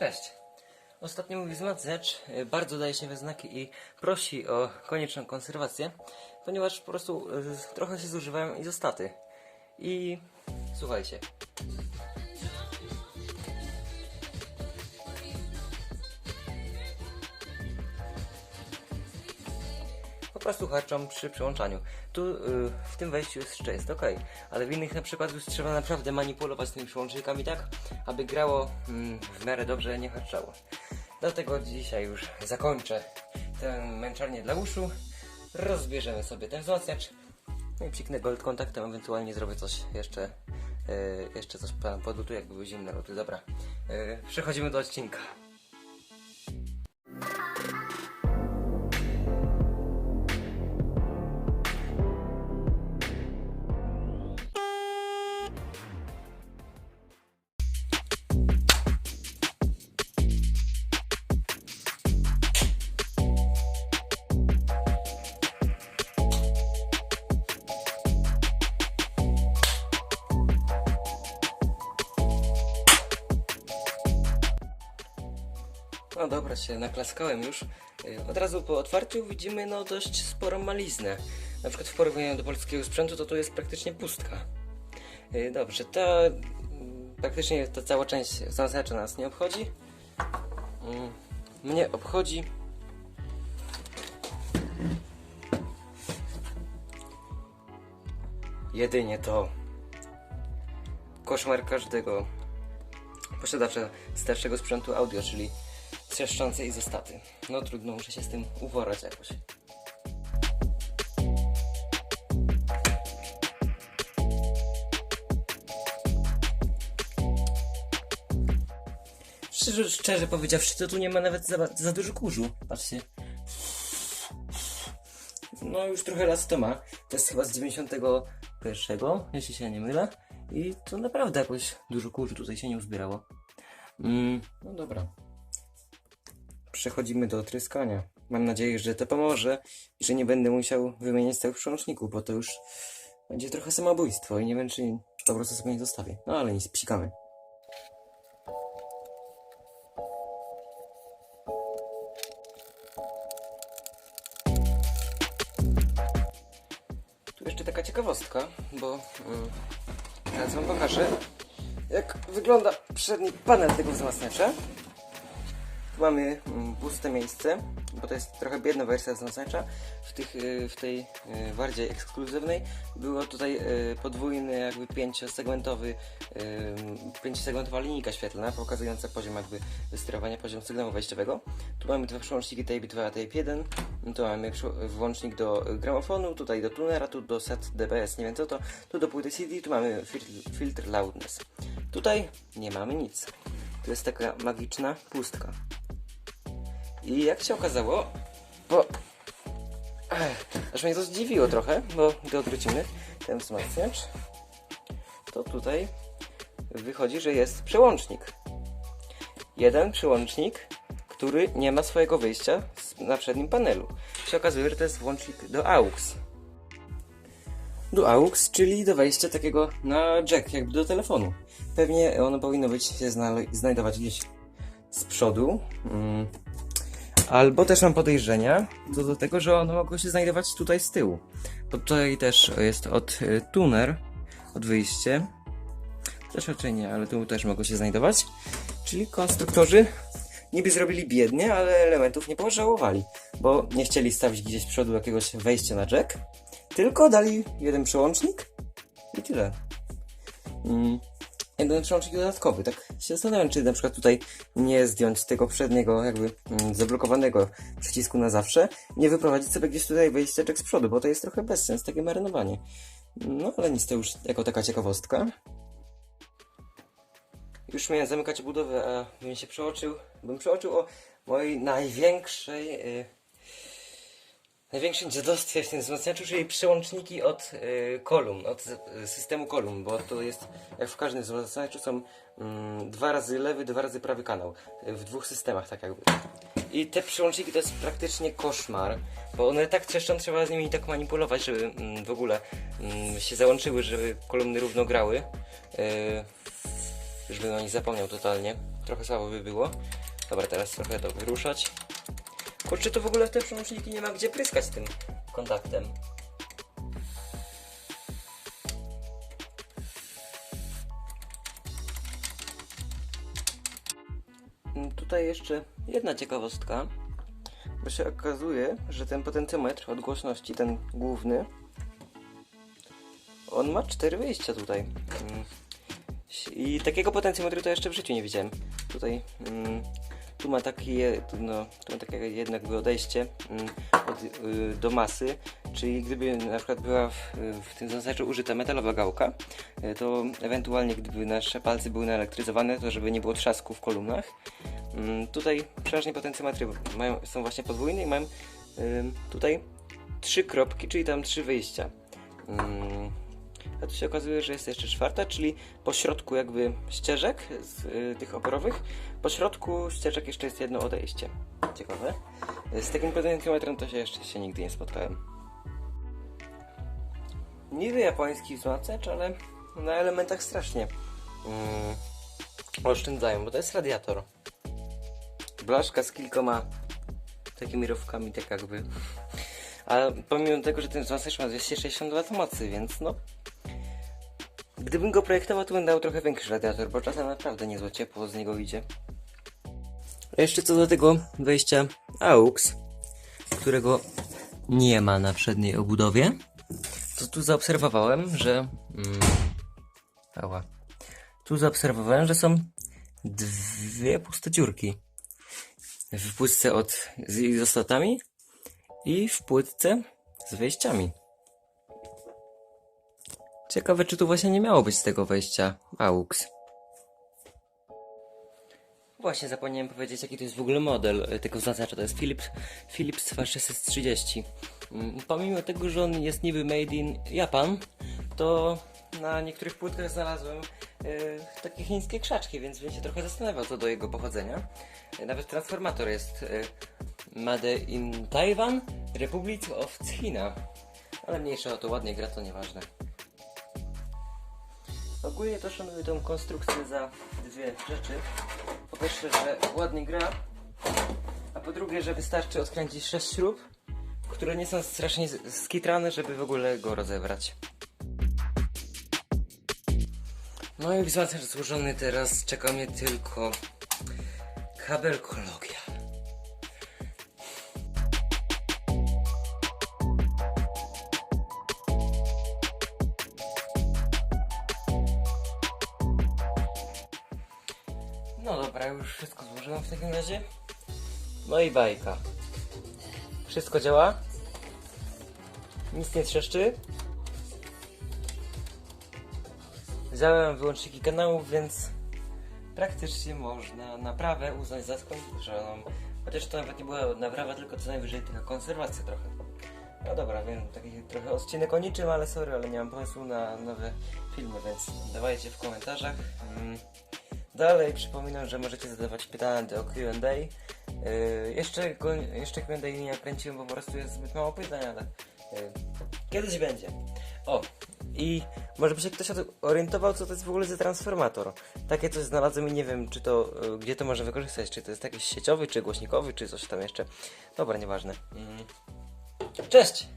Cześć. Ostatnio mój wzmacniacz y, bardzo daje się we znaki i prosi o konieczną konserwację, ponieważ po prostu y, trochę się zużywają izostaty. I słuchajcie. Po prostu harczą przy przyłączaniu. Tu y, w tym wejściu jeszcze jest ok, ale w innych na przykład już trzeba naprawdę manipulować tymi przyłącznikami tak, aby grało mm, w miarę dobrze, nie harczało. Dlatego dzisiaj już zakończę tę męczarnię dla uszu. Rozbierzemy sobie ten wzmacniacz. No i psiknę gold kontaktem, ewentualnie zrobię coś jeszcze. y, jeszcze coś pan podlutuję, jakby były zimne luty. Dobra. Y, przechodzimy do odcinka. Dobra, się naklaskałem już. Y, Od razu po otwarciu widzimy no dość sporą maliznę. Na przykład w porównaniu do polskiego sprzętu to tu jest praktycznie pustka. Y, Dobrze, to mm, praktycznie ta cała część wzmacniacza nas nie obchodzi. Mm, Mnie obchodzi jedynie to koszmar każdego posiadacza starszego sprzętu audio, czyli trzeszczące izostaty. No trudno, muszę się z tym uporać jakoś. Szczerze, szczerze powiedziawszy, to tu nie ma nawet za, za dużo kurzu. Patrzcie. No już trochę lat to ma. To jest chyba z 91, jeśli się nie mylę. I to naprawdę jakoś dużo kurzu tutaj się nie uzbierało. Mm, no dobra. Przechodzimy do tryskania. Mam nadzieję, że to pomoże i że nie będę musiał wymieniać całych przełączników, bo to już będzie trochę samobójstwo i nie wiem, czy po prostu sobie nie zostawię. No ale nic, psikamy. Tu jeszcze taka ciekawostka, bo mm, teraz wam pokażę, jak wygląda przedni panel tego wzmacniacza. Mamy mm, puste miejsce, bo to jest trochę biedna wersja wzmacniacza. W, tych, y, w tej y, bardziej ekskluzywnej było tutaj y, podwójny, jakby pięciosegmentowy, y, pięciosegmentowa linijka świetlna, pokazująca poziom jakby sterowania, poziom sygnału wejściowego. Tu mamy dwa przełączniki Tape 2, Tape 1. Tu mamy włącznik do y, gramofonu, tutaj do tunera, tu do set DBS, nie wiem co to. Tu do płyty CD, tu mamy filtr, filtr loudness. Tutaj nie mamy nic. Tu jest taka magiczna pustka. I jak się okazało, bo aż mnie to zdziwiło trochę, bo gdy odwrócimy ten wzmacniacz, to tutaj wychodzi, że jest przełącznik. Jeden przełącznik, który nie ma swojego wyjścia na przednim panelu. Się okazuje, że to jest włącznik do AUX. Do AUX, czyli do wejścia takiego na jack, jakby do telefonu. Pewnie ono powinno być się znajdować gdzieś z przodu. Mm. Albo też mam podejrzenia co do tego, że one mogą się znajdować tutaj z tyłu. Bo tutaj też jest od y, tuner, od wyjście. Też raczej nie, ale tu też mogą się znajdować. Czyli konstruktorzy niby zrobili biednie, ale elementów nie pożałowali, bo nie chcieli stawić gdzieś z przodu jakiegoś wejścia na jack, tylko dali jeden przełącznik i tyle. Mm jeden przełącznik dodatkowy. Tak się zastanawiam, czy na przykład tutaj nie zdjąć tego przedniego, jakby mm, zablokowanego przycisku na zawsze, nie wyprowadzić sobie gdzieś tutaj wejścieczek z przodu, bo to jest trochę bezsens, takie marynowanie. No ale nic, to już jako taka ciekawostka. Już miałem zamykać budowę, a bym się przeoczył, bym przeoczył o mojej największej, yy, największym dziadostwie w tym wzmacniaczu, czyli przełączniki od y, kolumn, od systemu kolumn, bo to jest, jak w każdym wzmacniaczu są mm, dwa razy lewy, dwa razy prawy kanał, y, w dwóch systemach tak jakby. I te przełączniki to jest praktycznie koszmar, bo one tak trzeszczą, trzeba z nimi tak manipulować, żeby mm, w ogóle mm, się załączyły, żeby kolumny równo grały. Y, Już o nich zapomniał totalnie. Trochę słabo by było. Dobra, teraz trochę to wyruszać. Kurczę, to w ogóle te przełączniki nie ma gdzie pryskać tym kontaktem. Mm, Tutaj jeszcze jedna ciekawostka, bo się okazuje, że ten potencjometr od głośności, ten główny, on ma cztery wyjścia tutaj. Mm. I takiego potencjometru to jeszcze w życiu nie widziałem. Tutaj mm, tu ma takie, no, tu ma takie jedno jakby odejście mm, od, y, do masy, czyli gdyby na przykład była w, w tym zaznaczu użyta metalowa gałka, y, to ewentualnie gdyby nasze palce były naelektryzowane, to żeby nie było trzasku w kolumnach. Mm, tutaj przeważnie potencjometry mają, są właśnie podwójne i mają tutaj trzy kropki, czyli tam trzy wyjścia. A tu się okazuje, że jest jeszcze czwarta, czyli po środku jakby ścieżek z y, tych oporowych, po środku ścieżek jeszcze jest jedno odejście. Ciekawe. Z takim potencjometrem to się jeszcze się nigdy nie spotkałem. Niby japoński wzmacniacz, ale na elementach strasznie mm, oszczędzają, bo to jest radiator. Blaszka z kilkoma takimi rowkami, tak jakby. A pomimo tego, że ten wzmacniacz ma 262 W mocy, więc no. Gdybym go projektował, to bym dał trochę większy radiator, bo czasem naprawdę niezłe ciepło z niego idzie. Jeszcze co do tego wejścia AUX, którego nie ma na przedniej obudowie, to tu zaobserwowałem, że. Mm, ała. Tu zaobserwowałem, że są dwie puste dziurki w płytce od, z izostotami i w płytce z wejściami. Ciekawe, czy tu właśnie nie miało być z tego wejścia AUX. Właśnie zapomniałem powiedzieć, jaki to jest w ogóle model e, tego zaznacza. To jest Philips, Philips V630. Mm, Pomimo tego, że on jest niby made in Japan, to na niektórych płytkach znalazłem e, takie chińskie krzaczki, więc bym się trochę zastanawiał co do jego pochodzenia. E, Nawet transformator jest e, made in Taiwan, Republic of China. Ale mniejsza o to, ładnie gra, to nieważne. Ogólnie to szanuję tą konstrukcję za dwie rzeczy. Po pierwsze, że ładnie gra, a po drugie, że wystarczy odkręcić 6 śrub, które nie są strasznie skitrane, żeby w ogóle go rozebrać. No i wzmacniacz złożony teraz, czeka mnie tylko kabelkologia. Dobra, już wszystko złożyłem w takim razie. No i bajka. Wszystko działa? Nic nie trzeszczy? Wziąłem wyłączniki kanałów, więc praktycznie można naprawę uznać za skończoną. Chociaż to nawet nie była naprawa, tylko co najwyżej taka konserwacja trochę. No dobra, wiem, taki trochę odcinek o niczym, ale sorry, ale nie mam pomysłu na nowe filmy, więc dawajcie w komentarzach. Mm. Dalej przypominam, że możecie zadawać pytania do Q&A. Yy, jeszcze, jeszcze Q&A nie nakręciłem, bo po prostu jest zbyt mało pytań, ale yy, kiedyś będzie. O, i może by się ktoś orientował, co to jest w ogóle za transformator. Takie coś znalazłem i nie wiem, czy to, yy, gdzie to można wykorzystać, czy to jest jakiś sieciowy, czy głośnikowy, czy coś tam jeszcze. Dobra, nieważne. Mm. Cześć!